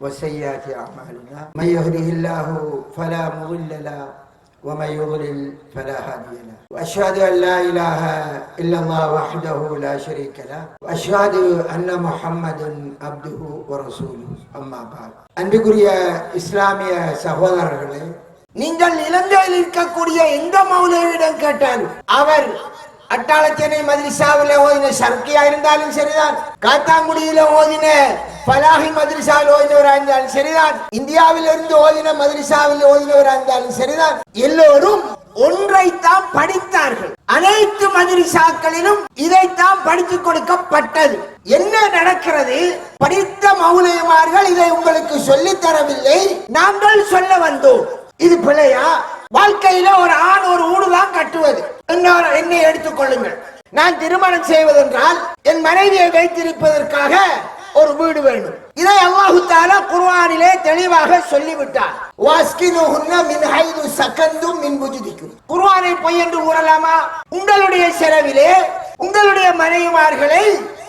وسيئات أعمالنا من يهده الله فلا مضل له ومن يضلل فلا هادي له وأشهد أن لا إله إلا الله وحده لا شريك له وأشهد أن محمدا عبده ورسوله أما بعد அன்புக்குரிய இஸ்லாமிய சகோதரர்களே நீங்கள் இலங்கையில் இருக்கக்கூடிய எந்த மௌலவியிடம் கேட்டாலும் அவர் அட்டாளச்சேனை மதுரிசாவில் ஓதின சர்க்கியா இருந்தாலும் சரிதான் காத்தாங்குடியில ஓதின பலாஹி மதுரிசாவில் ஓதினவராக இருந்தாலும் சரிதான் இந்தியாவில் இருந்து ஓதின மதுரிசாவில் ஓதினவராக இருந்தாலும் சரிதான் எல்லோரும் ஒன்றைத்தான் படித்தார்கள் அனைத்து மதுரிசாக்களிலும் இதைத்தான் படித்துக் கொடுக்கப்பட்டது என்ன நடக்கிறது படித்த மௌலியமார்கள் இதை உங்களுக்கு சொல்லி தரவில்லை நாங்கள் சொல்ல வந்தோம் இது பிழையா வாழ்க்கையில ஒரு ஆண் ஒரு ஊடுதான் கட்டுவது இன்னொரு என்னை எடுத்துக் கொள்ளுங்கள் நான் திருமணம் செய்வதென்றால் என் மனைவியை வைத்திருப்பதற்காக ஒரு வீடு வேண்டும் இதை அல்லாஹு தாலா குர்ஆனிலே தெளிவாக சொல்லிவிட்டார். வாஸ்கினுஹுன்ன மின் ஹைது சகந்தும் மின் புஜுதிக்கும். குர்ஆனை பொய் என்று கூறலாமா? உங்களுடைய செலவிலே உங்களுடைய மனைவிமார்களை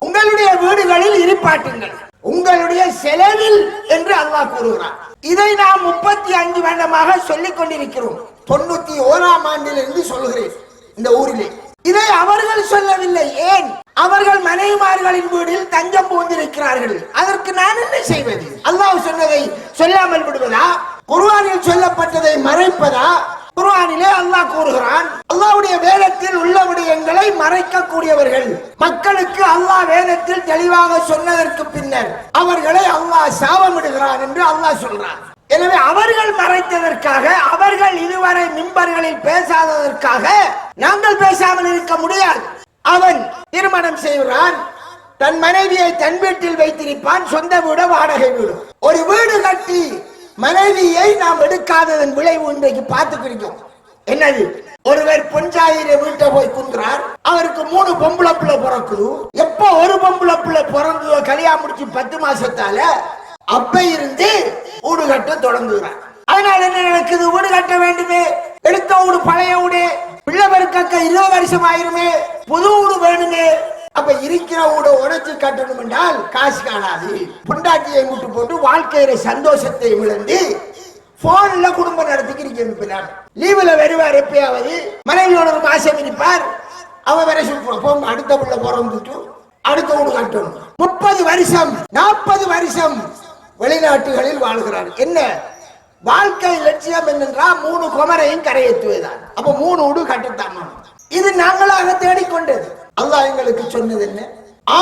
உங்களுடைய வீடுகளில் இருப்பாட்டுங்கள். உங்களுடைய செலவில் என்று அல்லாஹ் கூறுகிறார். இதை நாம் முப்பத்தி அஞ்சு வருடமாக சொல்லிக் கொண்டிருக்கிறோம் தொண்ணூத்தி ஓராம் ஆண்டிலிருந்து சொல்கிறேன் இந்த ஊரிலே. இதை அவர்கள் சொல்லவில்லை. ஏன்? அவர்கள் மனைவிமார்களின் வீடில் தஞ்சம் புகுந்திருக்கிறார்கள் அதற்கு நான் என்ன செய்வது? அல்லாஹ் சொன்னதை சொல்லாமல் விடுவதா? குர்வானில் சொல்லப்பட்டதை மறைப்பதா? குர்வானிலே அல்லாஹ் கூறுகிறான் அல்லாவுடைய வேதத்தில் உள்ள விடயங்களை மறைக்கக்கூடியவர்கள். மக்களுக்கு அல்லாஹ் வேதத்தில் தெளிவாக சொன்னதற்கு பின்னர் அவர்களை அல்லாஹ் சாபமிடுகிறான் என்று அல்லாஹ் சொல்றான். எனவே அவர்கள் மறைத்ததற்காக அவர்கள் இதுவரை மிம்பர்களில் பேசாததற்காக நாங்கள் பேசாமல் இருக்க முடியாது. அவன் திருமணம் செய்கிறான். தன் மனைவியை தன் வீட்டில் வைத்திருப்பான். சொந்த வீடு வாடகை வீடு. ஒரு வீடு கட்டி மனைவியை நாம் எடுக்காததன் விளைவு இன்றைக்கு பார்த்து கிடைக்கும் என்னது? ஒருவர் பொஞ்சாயிர வீட்டை போய் குந்துறார். அவருக்கு மூணு பொம்பளை பிள்ளை பிறக்குது. எப்போ ஒரு பொம்பளை பிள்ளை பிறந்ததோ கல்யாணம் முடிச்சு பத்து மாசத்தால அப்ப இருந்து வீடு தொடங்குகிறார். அதனால என்ன நடக்குது? வீடு கட்ட வேண்டுமே. எடுத்த வீடு பழைய வீடு. பிள்ளை பெருக்க இருபது வருஷம் ஆயிருமே. புது வீடு வேணுமே. அப்ப இருக்கிற வீட உடைச்சு கட்டணும் என்றால் காசு காணாது. பொண்டாட்டியை முட்டு போட்டு வாழ்க்கையில சந்தோஷத்தை விழுந்து போன்ல குடும்பம் நடத்திக்கிறீங்க லீவுல வருவார் எப்பயாவது. மனைவியோட ஒரு மாசம் இருப்பார். அவன் வேற சொல்லுவான் அடுத்த உள்ள பிறந்துட்டு அடுத்த வீடு கட்டணும். முப்பது வருஷம் நாற்பது வருஷம் வெளிநாட்டுகளில் வாழ்கிறார். என்ன? வாழ்க்கை லட்சியம் என்னென்றால் மூணு குமரையும் கரையேற்றுவதுதான். அப்போ மூணு உடு கட்டத்தாமா இது நாங்களாக தேடிக்கொண்டது. அல்லாஹ் எங்களுக்கு சொன்னது என்ன?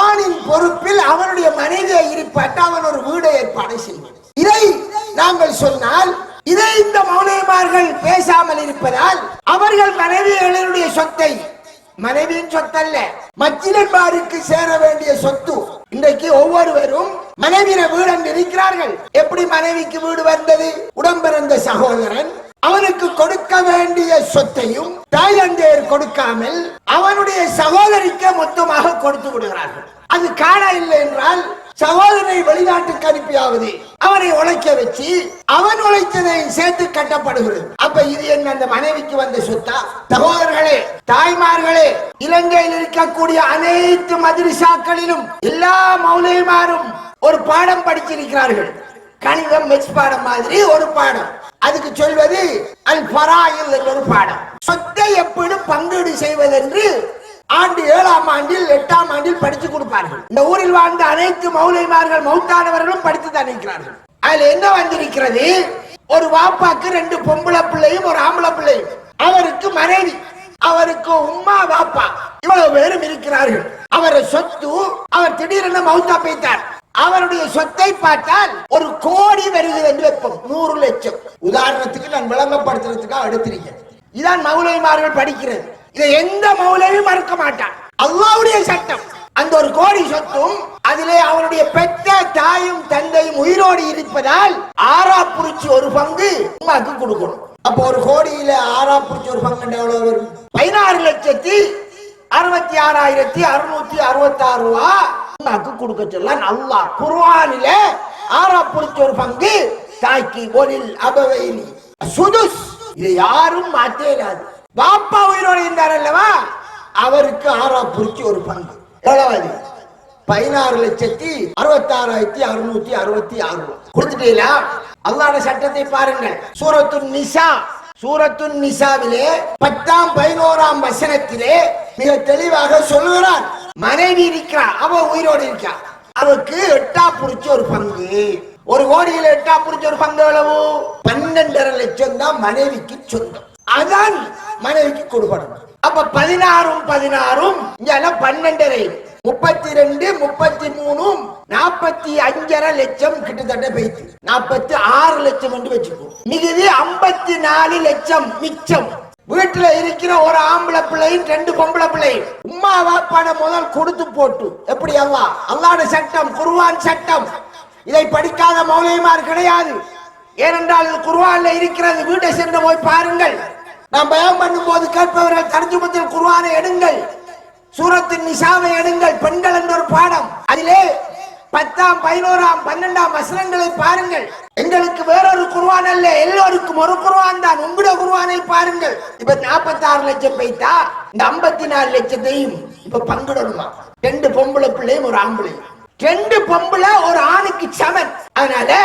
ஆணின் பொறுப்பில் அவனுடைய மனைவியை இருப்பாட்டு அவன் ஒரு வீடு ஏற்பாடு செய்வான். இதை நாங்கள் சொன்னால் இதை இந்த மௌலியமார்கள் பேசாமல் இருப்பதால் அவர்கள் மனைவிகளுடைய சொத்தை மனைவியின் சொத்தல்ல மச்சினன்மாருக்கு சேர வேண்டிய சொத்து ஒவ்வொருவரும் மனைவியின வீடு இருக்கிறார்கள். எப்படி மனைவிக்கு வீடு வந்தது? உடம்பிறந்த சகோதரன் அவனுக்கு கொடுக்க வேண்டிய சொத்தையும் தாய்தந்தையர் கொடுக்காமல் அவனுடைய சகோதரிக்கு மொத்தமாக கொடுத்து விடுகிறார்கள். அது காண இல்லை என்றால் சகோதர அவனை வெளிநாட்டுக்கு அனுப்பியாவது அவனை உழைக்க வச்சு அவன் உழைத்ததை சேர்த்து கட்டப்படுகிறது. அப்ப இது என்ன? அந்த மனைவிக்கு வந்த சொத்தா? சகோதரர்களே தாய்மார்களே இலங்கையில் இருக்கக்கூடிய அனைத்து மதுரிசாக்களிலும் எல்லா மௌலிமாரும் ஒரு பாடம் படிச்சிருக்கிறார்கள். கணிதம் மெச் பாடம் மாதிரி ஒரு பாடம். அதுக்கு சொல்வது அல் பராயில் என்ற ஒரு பாடம். சொத்தை எப்படி பங்கீடு செய்வதென்று ஆண்டு ஏழாம் ஆண்டில் எட்டாம் ஆண்டில் படித்து கொடுப்பார்கள். இந்த ஊரில் வாழ்ந்த அனைத்து மௌலைமார்கள் மௌத்தானவர்களும் படித்து தான் இருக்கிறார்கள். அதுல என்ன வந்திருக்கிறது? ஒரு வாப்பாக்கு ரெண்டு பொம்பளை பிள்ளையும் ஒரு ஆம்பளை பிள்ளையும். அவருக்கு மனைவி அவருக்கு உம்மா வாப்பா. இவ்வளவு பேரும் இருக்கிறார்கள். அவரை சொத்து அவர் திடீரென மௌத்தா போய்த்தார் அவருடைய சொத்தை பார்த்தால் ஒரு கோடி வருகிறது என்று வைப்போம். நூறு லட்சம். உதாரணத்துக்கு நான் விளங்கப்படுத்துறதுக்காக எடுத்திருக்கேன். இதான் மௌலிமார்கள் படிக்கிறது. இதை எந்த மௌலையும் மறுக்க மாட்டான். அல்லாவுடைய சட்டம். அந்த ஒரு கோடி சொத்தும் அதிலே அவருடைய பெற்ற தாயும் தந்தையும் உயிரோடு இருப்பதால் ஆறா புரிச்சு ஒரு பங்கு உமாக்கு கொடுக்கணும். அப்ப ஒரு கோடியில ஆறா புரிச்சு ஒரு பங்கு எவ்வளவு வரும்? பதினாறு லட்சத்தி அறுபத்தி ஆறாயிரத்தி அறுநூத்தி அறுபத்தி ஆறு ரூபா உமாக்கு கொடுக்க சொல்ல நல்லா குர்வானில ஆறா புரிச்சு ஒரு பங்கு தாய்க்கு ஒலில் அபவைனி சுதுஸ். இதை யாரும் மாத்தேனாது பாப்பா உயிரோடு இருந்தார் அல்லவா? அவருக்கு ஆறா புரிச்சு ஒரு பங்கு. எவ்வளவு பதினாறு லட்சத்தி அறுபத்தாறாயிரத்தி அறுநூத்தி அறுபத்தி ஆறு. ரூபாய் கொடுத்துட்டீங்களா? அல்லாட சட்டத்தை பாருங்கள். சூரத்து நிசா சூரத்து நிசாவிலே பத்தாம் பதினோராம் வசனத்திலே மிக தெளிவாக சொல்லுகிறார். மனைவி இருக்கிறார் அவ உயிரோடு இருக்கா? அவருக்கு எட்டா புடிச்ச ஒரு பங்கு. ஒரு கோடியில எட்டா புடிச்ச ஒரு பங்கு எவ்வளவு? பன்னெண்டரை லட்சம் தான் மனைவிக்கு சொந்தம். அதான் மனைவிக்கு கொடுக்கணும் அப்ப பதினாறும் பதினாறும் இங்கெல்லாம் பன்னெண்டரை முப்பத்தி ரெண்டு முப்பத்தி மூணும் நாற்பத்தி அஞ்சரை லட்சம் கிட்டத்தட்ட போயிட்டு நாற்பத்தி ஆறு லட்சம் என்று வச்சுக்கோ மிகுதி ஐம்பத்தி நாலு லட்சம் மிச்சம். வீட்டுல இருக்கிற ஒரு ஆம்பளை பிள்ளையும் ரெண்டு பொம்பளை பிள்ளையும் உம்மா வாப்பான முதல் கொடுத்து போட்டு. எப்படி அல்லா? அல்லாட சட்டம் குருவான் சட்டம். இதை படிக்காத மௌலியமார் கிடையாது. ஏனென்றால் இது குர்ஆன்ல இருக்கிறது. வீட்டை சென்று போய் பாருங்கள். நாம் பயம் பண்ணும் போது கேட்பவர்கள் தர்ஜுமத்தில் குருவானை எடுங்கள். சூரத்தின் நிசாவை எடுங்கள். பெண்கள் என்ற ஒரு பாடம். அதிலே பத்தாம் பதினோராம் பன்னெண்டாம் வசனங்களை பாருங்கள். எங்களுக்கு வேறொரு குருவான் அல்ல. எல்லோருக்கும் ஒரு குருவான் தான். உங்களுடைய குருவானை பாருங்கள். இப்ப நாற்பத்தி ஆறு லட்சம் பைத்தா இந்த ஐம்பத்தி நாலு லட்சத்தையும் இப்ப பங்கிடணுமா? ரெண்டு பொம்பளை பிள்ளையும் ஒரு ஆம்பளையும். ரெண்டு பொம்பளை ஒரு ஆணுக்கு சமன். அதனால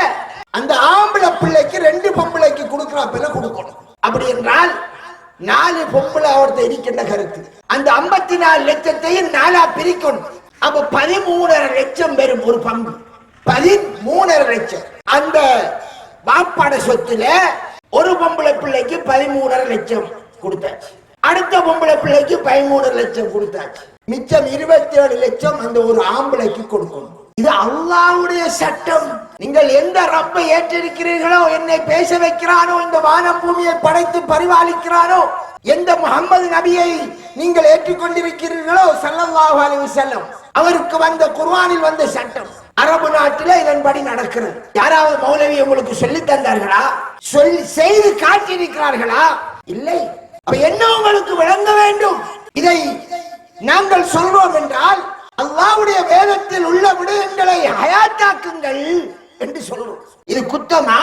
அந்த ஆம்பளை பிள்ளைக்கு ரெண்டு பொம்பளைக்கு கொடுக்குறாப்பில கொடுக்கணும். அப்படி என்றால் நாலு பொம்பளை அவர்த்த இருக்கின்ற கருத்து. அந்த ஐம்பத்தி நாலு லட்சத்தையும் நாலா பிரிக்கணும். அப்ப பதிமூணரை லட்சம் பெறும் ஒரு பங்கு. பதிமூணரை லட்சம். அந்த வாப்பாட சொத்துல ஒரு பொம்பளை பிள்ளைக்கு பதிமூணரை லட்சம் கொடுத்தாச்சு. அடுத்த பொம்பளை பிள்ளைக்கு பதிமூணு லட்சம் கொடுத்தாச்சு. மிச்சம் இருபத்தி ஏழு லட்சம் அந்த ஒரு ஆம்பளைக்கு கொடுக்கணும். இது அல்லாவுடைய சட்டம். நீங்கள் எந்த ரப்பை ஏற்றிருக்கிறீர்களோ என்னை பேச வைக்கிறானோ இந்த வான பூமியை படைத்து பரிபாலிக்கிறானோ எந்த முகம்மது நபியை நீங்கள் ஏற்றுக்கொண்டிருக்கிறீர்களோ ஸல்லல்லாஹு அலைஹி செல்லம் அவருக்கு வந்த குர்வானில் வந்த சட்டம் அரபு நாட்டிலே இதன்படி நடக்கிறது. யாராவது மௌலவி உங்களுக்கு சொல்லி தந்தார்களா? சொல்லி செய்து காட்டியிருக்கிறார்களா? இல்லை. அப்ப என்ன உங்களுக்கு விளங்க வேண்டும்? இதை நாங்கள் சொல்றோம் என்றால் அல்லாவுடைய வேதத்தில் உள்ள விடயங்களை ஹயாத்தாக்குங்கள். என்று சொல்லணும். இது குத்தமா